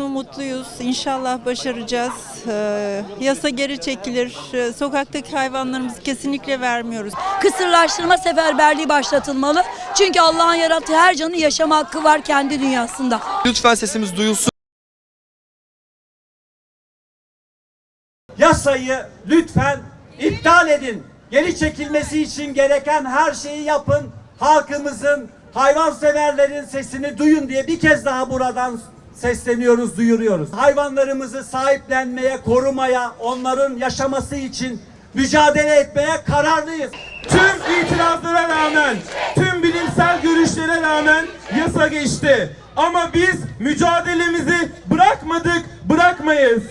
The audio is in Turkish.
umutluyuz. İnşallah başaracağız. Ee, yasa geri çekilir. Ee, sokaktaki hayvanlarımızı kesinlikle vermiyoruz. Kısırlaştırma seferberliği başlatılmalı. Çünkü Allah'ın yarattığı her canın yaşama hakkı var kendi dünyasında. Lütfen sesimiz duyulsun. Yasayı lütfen iptal edin. Geri çekilmesi için gereken her şeyi yapın. Halkımızın, hayvanseverlerin sesini duyun diye bir kez daha buradan sesleniyoruz, duyuruyoruz. Hayvanlarımızı sahiplenmeye, korumaya, onların yaşaması için mücadele etmeye kararlıyız. Tüm itirazlara rağmen, tüm bilimsel görüşlere rağmen yasa geçti. Ama biz mücadelemizi bırakmadık, bırakmayız.